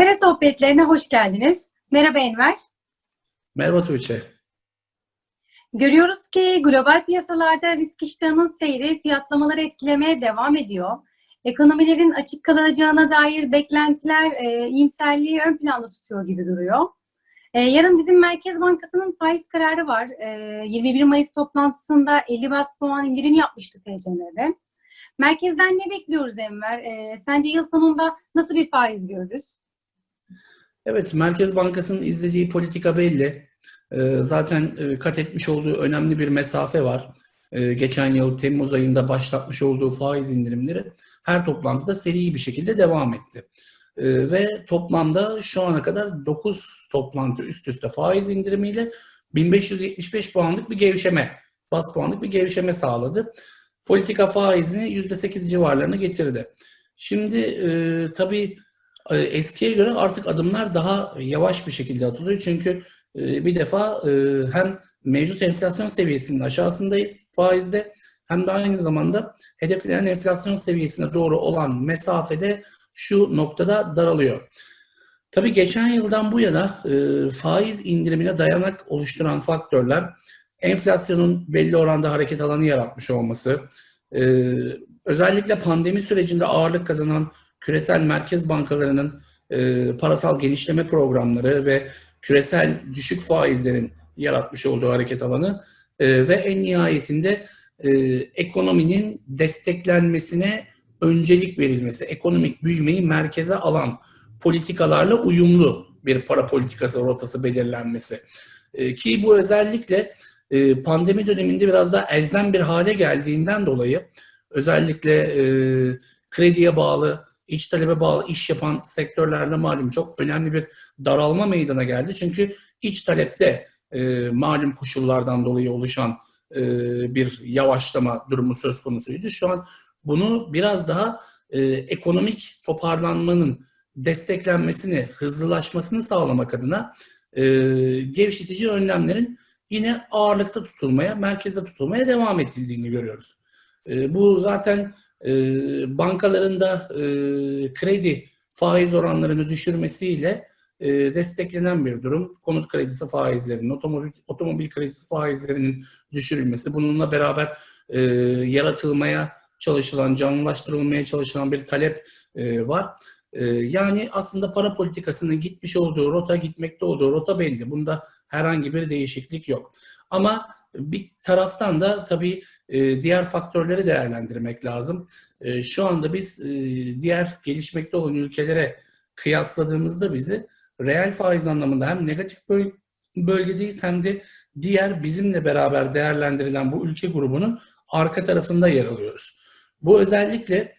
Tere sohbetlerine hoş geldiniz. Merhaba Enver. Merhaba Tuğçe. Görüyoruz ki global piyasalarda risk iştahının seyri fiyatlamaları etkilemeye devam ediyor. Ekonomilerin açık kalacağına dair beklentiler e, iyimserliği ön planda tutuyor gibi duruyor. E, yarın bizim Merkez Bankası'nın faiz kararı var. E, 21 Mayıs toplantısında 50 bas puan indirim yapmıştı TCM'de. Merkezden ne bekliyoruz Enver? E, sence yıl sonunda nasıl bir faiz görürüz? Evet, Merkez Bankası'nın izlediği politika belli. Ee, zaten e, kat etmiş olduğu önemli bir mesafe var. Ee, geçen yıl Temmuz ayında başlatmış olduğu faiz indirimleri her toplantıda seri bir şekilde devam etti. Ee, ve toplamda şu ana kadar 9 toplantı üst üste faiz indirimiyle 1575 puanlık bir gevşeme, bas puanlık bir gevşeme sağladı. Politika faizini %8 civarlarına getirdi. Şimdi e, tabii eskiye göre artık adımlar daha yavaş bir şekilde atılıyor. Çünkü e, bir defa e, hem mevcut enflasyon seviyesinin aşağısındayız faizde hem de aynı zamanda hedeflenen enflasyon seviyesine doğru olan mesafede şu noktada daralıyor. Tabii geçen yıldan bu yana faiz indirimine dayanak oluşturan faktörler enflasyonun belli oranda hareket alanı yaratmış olması, özellikle pandemi sürecinde ağırlık kazanan küresel merkez bankalarının e, parasal genişleme programları ve küresel düşük faizlerin yaratmış olduğu hareket alanı e, ve en nihayetinde e, ekonominin desteklenmesine öncelik verilmesi, ekonomik büyümeyi merkeze alan politikalarla uyumlu bir para politikası rotası belirlenmesi. E, ki bu özellikle e, pandemi döneminde biraz daha elzem bir hale geldiğinden dolayı özellikle e, krediye bağlı iç talebe bağlı iş yapan sektörlerde malum çok önemli bir daralma meydana geldi. Çünkü iç talepte e, malum koşullardan dolayı oluşan e, bir yavaşlama durumu söz konusuydu. Şu an bunu biraz daha e, ekonomik toparlanmanın desteklenmesini, hızlılaşmasını sağlamak adına e, gevşetici önlemlerin yine ağırlıkta tutulmaya, merkezde tutulmaya devam edildiğini görüyoruz. E, bu zaten e, bankaların da e, kredi faiz oranlarını düşürmesiyle e, desteklenen bir durum. Konut kredisi faizlerinin, otomobil, otomobil kredisi faizlerinin düşürülmesi, bununla beraber e, yaratılmaya çalışılan, canlılaştırılmaya çalışılan bir talep e, var. E, yani aslında para politikasının gitmiş olduğu rota, gitmekte olduğu rota belli. Bunda herhangi bir değişiklik yok. Ama bir taraftan da tabii e, diğer faktörleri değerlendirmek lazım. E, şu anda biz e, diğer gelişmekte olan ülkelere kıyasladığımızda bizi reel faiz anlamında hem negatif bölgedeyiz hem de diğer bizimle beraber değerlendirilen bu ülke grubunun arka tarafında yer alıyoruz. Bu özellikle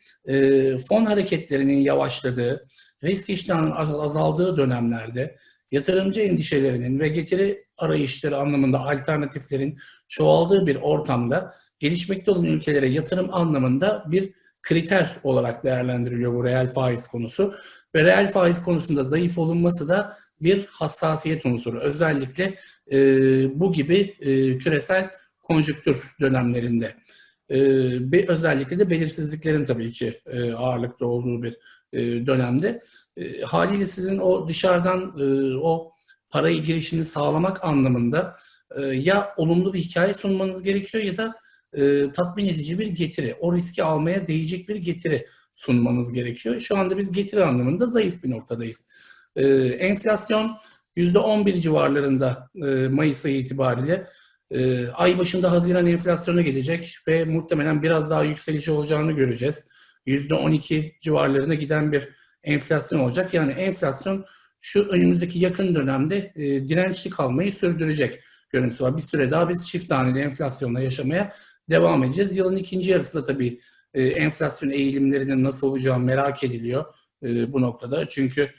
fon hareketlerinin yavaşladığı, risk iştahının azaldığı dönemlerde yatırımcı endişelerinin ve getiri arayışları anlamında alternatiflerin çoğaldığı bir ortamda gelişmekte olan ülkelere yatırım anlamında bir kriter olarak değerlendiriliyor bu reel faiz konusu. Ve reel faiz konusunda zayıf olunması da bir hassasiyet unsuru. Özellikle e, bu gibi e, küresel konjüktür dönemlerinde. E, ve özellikle de belirsizliklerin tabii ki e, ağırlıkta olduğu bir e, dönemde. E, haliyle sizin o dışarıdan e, o parayı girişini sağlamak anlamında e, ya olumlu bir hikaye sunmanız gerekiyor ya da e, tatmin edici bir getiri, o riski almaya değecek bir getiri sunmanız gerekiyor. Şu anda biz getiri anlamında zayıf bir noktadayız. E, enflasyon %11 civarlarında e, Mayıs ayı itibariyle. E, ay başında Haziran enflasyonu gelecek ve muhtemelen biraz daha yükselici olacağını göreceğiz. %12 civarlarına giden bir enflasyon olacak. Yani enflasyon şu önümüzdeki yakın dönemde e, dirençli kalmayı sürdürecek görüntüsü var. Bir süre daha biz çift taneli enflasyonla yaşamaya devam edeceğiz. Yılın ikinci yarısında tabii e, enflasyon eğilimlerinin nasıl olacağı merak ediliyor e, bu noktada. Çünkü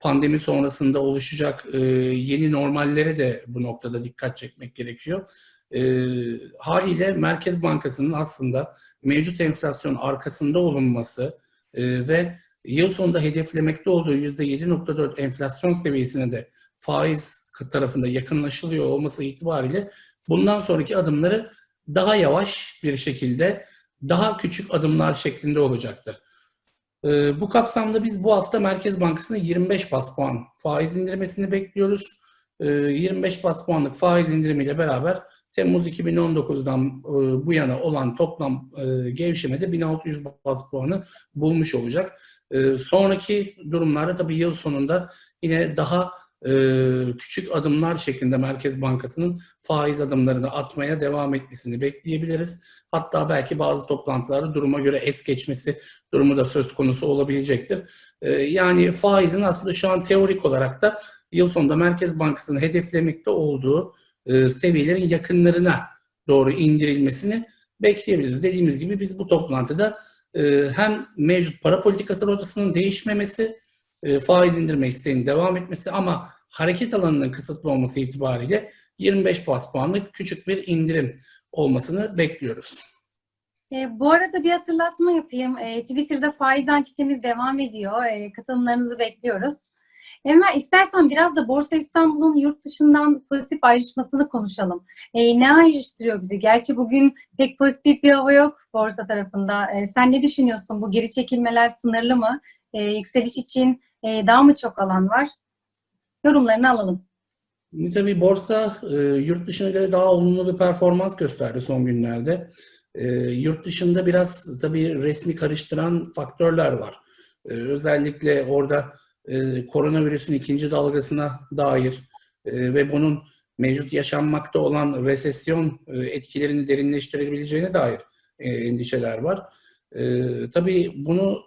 pandemi sonrasında oluşacak e, yeni normallere de bu noktada dikkat çekmek gerekiyor. E, haliyle Merkez Bankası'nın aslında mevcut enflasyon arkasında olunması e, ve yıl sonunda hedeflemekte olduğu %7.4 enflasyon seviyesine de faiz tarafında yakınlaşılıyor olması itibariyle bundan sonraki adımları daha yavaş bir şekilde daha küçük adımlar şeklinde olacaktır. E, bu kapsamda biz bu hafta Merkez Bankası'nın 25 bas puan faiz indirmesini bekliyoruz. E, 25 bas puanlık faiz indirimiyle beraber Temmuz 2019'dan e, bu yana olan toplam e, gevşemede 1600 bas puanı bulmuş olacak. E, sonraki durumlarda tabii yıl sonunda yine daha küçük adımlar şeklinde Merkez Bankası'nın faiz adımlarını atmaya devam etmesini bekleyebiliriz. Hatta belki bazı toplantılarda duruma göre es geçmesi durumu da söz konusu olabilecektir. Yani faizin aslında şu an teorik olarak da yıl sonunda Merkez Bankası'nın hedeflemekte olduğu e, seviyelerin yakınlarına doğru indirilmesini bekleyebiliriz. Dediğimiz gibi biz bu toplantıda e, hem mevcut para politikası rotasının değişmemesi, e, faiz indirme isteğinin devam etmesi ama hareket alanının kısıtlı olması itibariyle 25 bas puanlık küçük bir indirim olmasını bekliyoruz. E, bu arada bir hatırlatma yapayım. E, Twitter'da faiz anketimiz devam ediyor. E, katılımlarınızı bekliyoruz. Enver istersen biraz da Borsa İstanbul'un yurt dışından pozitif ayrışmasını konuşalım. E, ne ayrıştırıyor bizi? Gerçi bugün pek pozitif bir hava yok borsa tarafında. E, sen ne düşünüyorsun? Bu geri çekilmeler sınırlı mı? E, yükseliş için e, daha mı çok alan var? Yorumlarını alalım. Tabii borsa e, yurt dışına göre daha olumlu bir performans gösterdi son günlerde. E, yurt dışında biraz tabii resmi karıştıran faktörler var. E, özellikle orada e, koronavirüsün ikinci dalgasına dair e, ve bunun mevcut yaşanmakta olan resesyon e, etkilerini derinleştirebileceğine dair e, endişeler var. Tabii bunu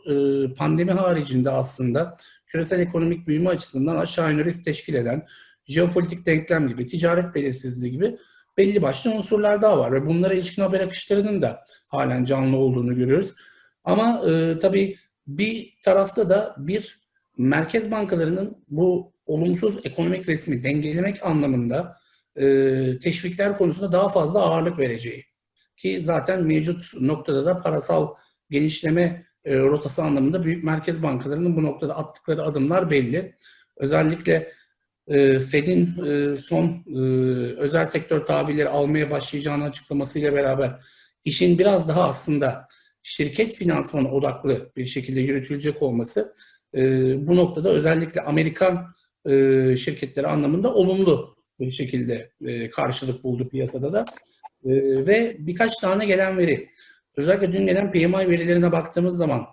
pandemi haricinde aslında küresel ekonomik büyüme açısından aşağı yukarı risk teşkil eden jeopolitik denklem gibi, ticaret belirsizliği gibi belli başlı unsurlar daha var ve bunlara ilişkin haber akışlarının da halen canlı olduğunu görüyoruz. Ama e, tabii bir tarafta da bir merkez bankalarının bu olumsuz ekonomik resmi dengelemek anlamında e, teşvikler konusunda daha fazla ağırlık vereceği ki zaten mevcut noktada da parasal genişleme e, rotası anlamında büyük merkez bankalarının bu noktada attıkları adımlar belli. Özellikle e, Fed'in e, son e, özel sektör tahvilleri almaya başlayacağını açıklamasıyla beraber işin biraz daha aslında şirket finansmanı odaklı bir şekilde yürütülecek olması e, bu noktada özellikle Amerikan e, şirketleri anlamında olumlu bir şekilde e, karşılık buldu piyasada da. E, ve birkaç tane gelen veri. Özellikle dün gelen PMI verilerine baktığımız zaman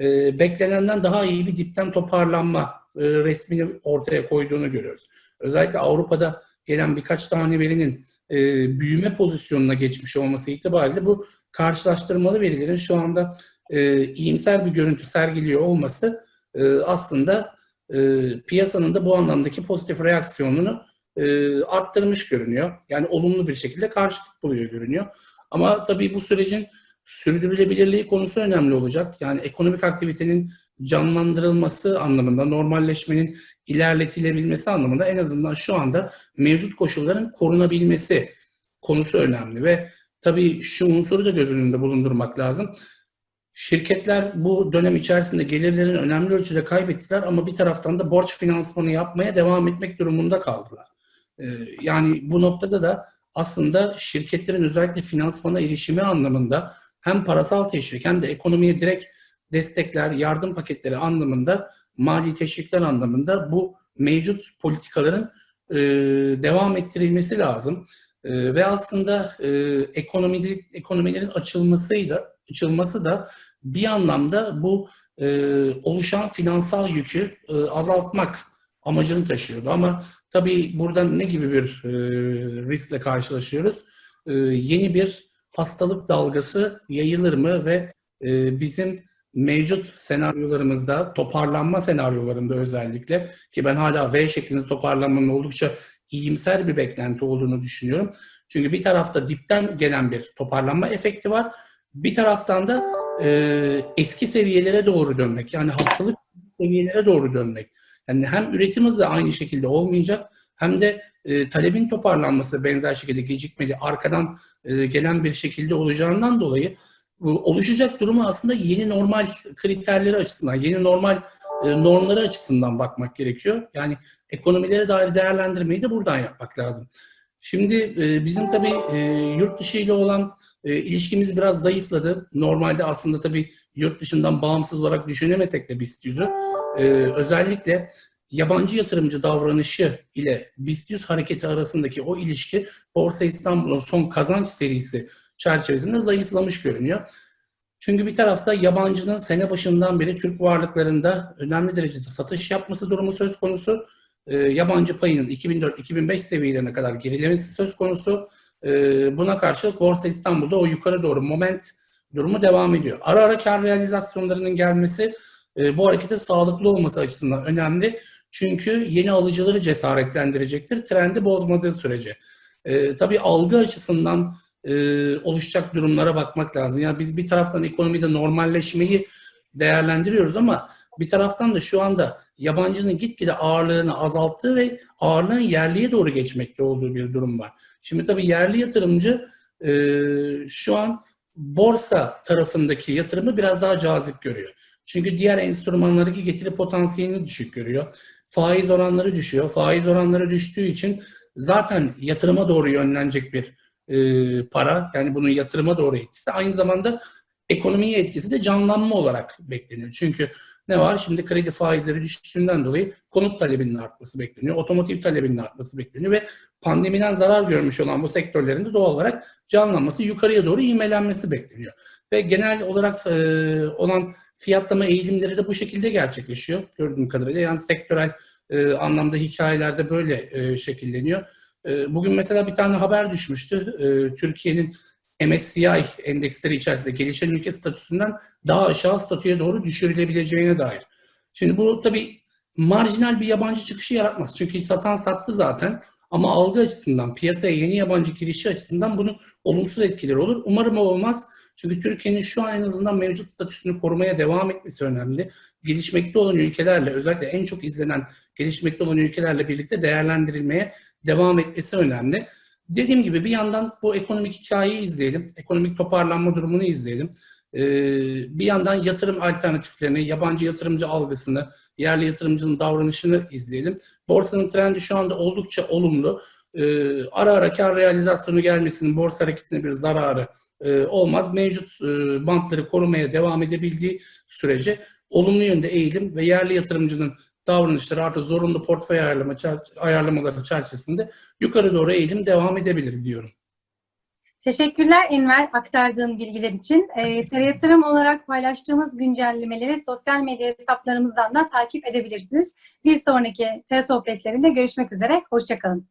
e, beklenenden daha iyi bir dipten toparlanma e, resmini ortaya koyduğunu görüyoruz. Özellikle Avrupa'da gelen birkaç tane verinin e, büyüme pozisyonuna geçmiş olması itibariyle bu karşılaştırmalı verilerin şu anda e, iyimser bir görüntü sergiliyor olması e, aslında e, piyasanın da bu anlamdaki pozitif reaksiyonunu e, arttırmış görünüyor. Yani olumlu bir şekilde karşılık buluyor görünüyor. Ama tabii bu sürecin sürdürülebilirliği konusu önemli olacak. Yani ekonomik aktivitenin canlandırılması anlamında, normalleşmenin ilerletilebilmesi anlamında en azından şu anda mevcut koşulların korunabilmesi konusu önemli ve tabii şu unsuru da göz önünde bulundurmak lazım. Şirketler bu dönem içerisinde gelirlerin önemli ölçüde kaybettiler ama bir taraftan da borç finansmanı yapmaya devam etmek durumunda kaldılar. Yani bu noktada da aslında şirketlerin özellikle finansmana erişimi anlamında hem parasal teşvik hem de ekonomiye direkt destekler, yardım paketleri anlamında, mali teşvikler anlamında bu mevcut politikaların e, devam ettirilmesi lazım. E, ve aslında e, ekonomide, ekonomilerin açılmasıyla açılması da bir anlamda bu e, oluşan finansal yükü e, azaltmak amacını taşıyordu. Ama tabii burada ne gibi bir e, riskle karşılaşıyoruz? E, yeni bir hastalık dalgası yayılır mı ve e, bizim mevcut senaryolarımızda, toparlanma senaryolarında özellikle ki ben hala V şeklinde toparlanmanın oldukça iyimser bir beklenti olduğunu düşünüyorum. Çünkü bir tarafta dipten gelen bir toparlanma efekti var. Bir taraftan da e, eski seviyelere doğru dönmek yani hastalık seviyelere doğru dönmek. Yani hem üretim hızı aynı şekilde olmayacak hem de e, talebin toparlanması benzer şekilde gecikmeli arkadan e, gelen bir şekilde olacağından dolayı oluşacak durumu aslında yeni normal kriterleri açısından, yeni normal e, normları açısından bakmak gerekiyor. Yani ekonomilere dair değerlendirmeyi de buradan yapmak lazım. Şimdi e, bizim tabii e, yurt dışı ile olan e, ilişkimiz biraz zayıfladı. Normalde aslında tabii yurt dışından bağımsız olarak düşünemesek de BIST 100'ü e, özellikle yabancı yatırımcı davranışı ile BIST 100 hareketi arasındaki o ilişki Borsa İstanbul'un son kazanç serisi çerçevesinde zayıflamış görünüyor. Çünkü bir tarafta yabancının sene başından beri Türk varlıklarında önemli derecede satış yapması durumu söz konusu. E, yabancı payının 2004-2005 seviyelerine kadar gerilemesi söz konusu. E, buna karşılık Borsa İstanbul'da o yukarı doğru moment durumu devam ediyor. Ara ara kar realizasyonlarının gelmesi e, bu hareketin sağlıklı olması açısından önemli. Çünkü yeni alıcıları cesaretlendirecektir. Trendi bozmadığı sürece. E, tabii algı açısından e, oluşacak durumlara bakmak lazım. Yani biz bir taraftan ekonomide normalleşmeyi değerlendiriyoruz ama bir taraftan da şu anda yabancının gitgide ağırlığını azalttığı ve ağırlığın yerliye doğru geçmekte olduğu bir durum var. Şimdi tabii yerli yatırımcı e, şu an borsa tarafındaki yatırımı biraz daha cazip görüyor. Çünkü diğer enstrümanlardaki getiri potansiyelini düşük görüyor. Faiz oranları düşüyor. Faiz oranları düştüğü için zaten yatırıma doğru yönlenecek bir e, para. Yani bunun yatırıma doğru etkisi. Aynı zamanda ekonomiye etkisi de canlanma olarak bekleniyor. Çünkü ne var? Şimdi kredi faizleri düştüğünden dolayı konut talebinin artması bekleniyor. Otomotiv talebinin artması bekleniyor ve pandemiden zarar görmüş olan bu sektörlerin de doğal olarak canlanması, yukarıya doğru ivmelenmesi bekleniyor. Ve genel olarak e, olan fiyatlama eğilimleri de bu şekilde gerçekleşiyor gördüğüm kadarıyla. Yani sektörel e, anlamda hikayelerde böyle e, şekilleniyor. E, bugün mesela bir tane haber düşmüştü. E, Türkiye'nin MSCI endeksleri içerisinde gelişen ülke statüsünden daha aşağı statüye doğru düşürülebileceğine dair. Şimdi bu tabii marjinal bir yabancı çıkışı yaratmaz. Çünkü satan sattı zaten. Ama algı açısından, piyasaya yeni yabancı girişi açısından bunun olumsuz etkileri olur. Umarım olmaz. Çünkü Türkiye'nin şu an en azından mevcut statüsünü korumaya devam etmesi önemli. Gelişmekte olan ülkelerle, özellikle en çok izlenen gelişmekte olan ülkelerle birlikte değerlendirilmeye devam etmesi önemli. Dediğim gibi bir yandan bu ekonomik hikayeyi izleyelim, ekonomik toparlanma durumunu izleyelim. Ee, bir yandan yatırım alternatiflerini, yabancı yatırımcı algısını, yerli yatırımcının davranışını izleyelim. Borsanın trendi şu anda oldukça olumlu. Ee, ara ara kar realizasyonu gelmesinin borsa hareketine bir zararı e, olmaz. Mevcut e, bantları korumaya devam edebildiği sürece olumlu yönde eğilim ve yerli yatırımcının davranışları artı zorunlu portföy ayarlama, ayarlamaları çerçevesinde yukarı doğru eğilim devam edebilir diyorum. Teşekkürler Enver aktardığın bilgiler için. E, TR Yatırım olarak paylaştığımız güncellemeleri sosyal medya hesaplarımızdan da takip edebilirsiniz. Bir sonraki TR sohbetlerinde görüşmek üzere. Hoşçakalın.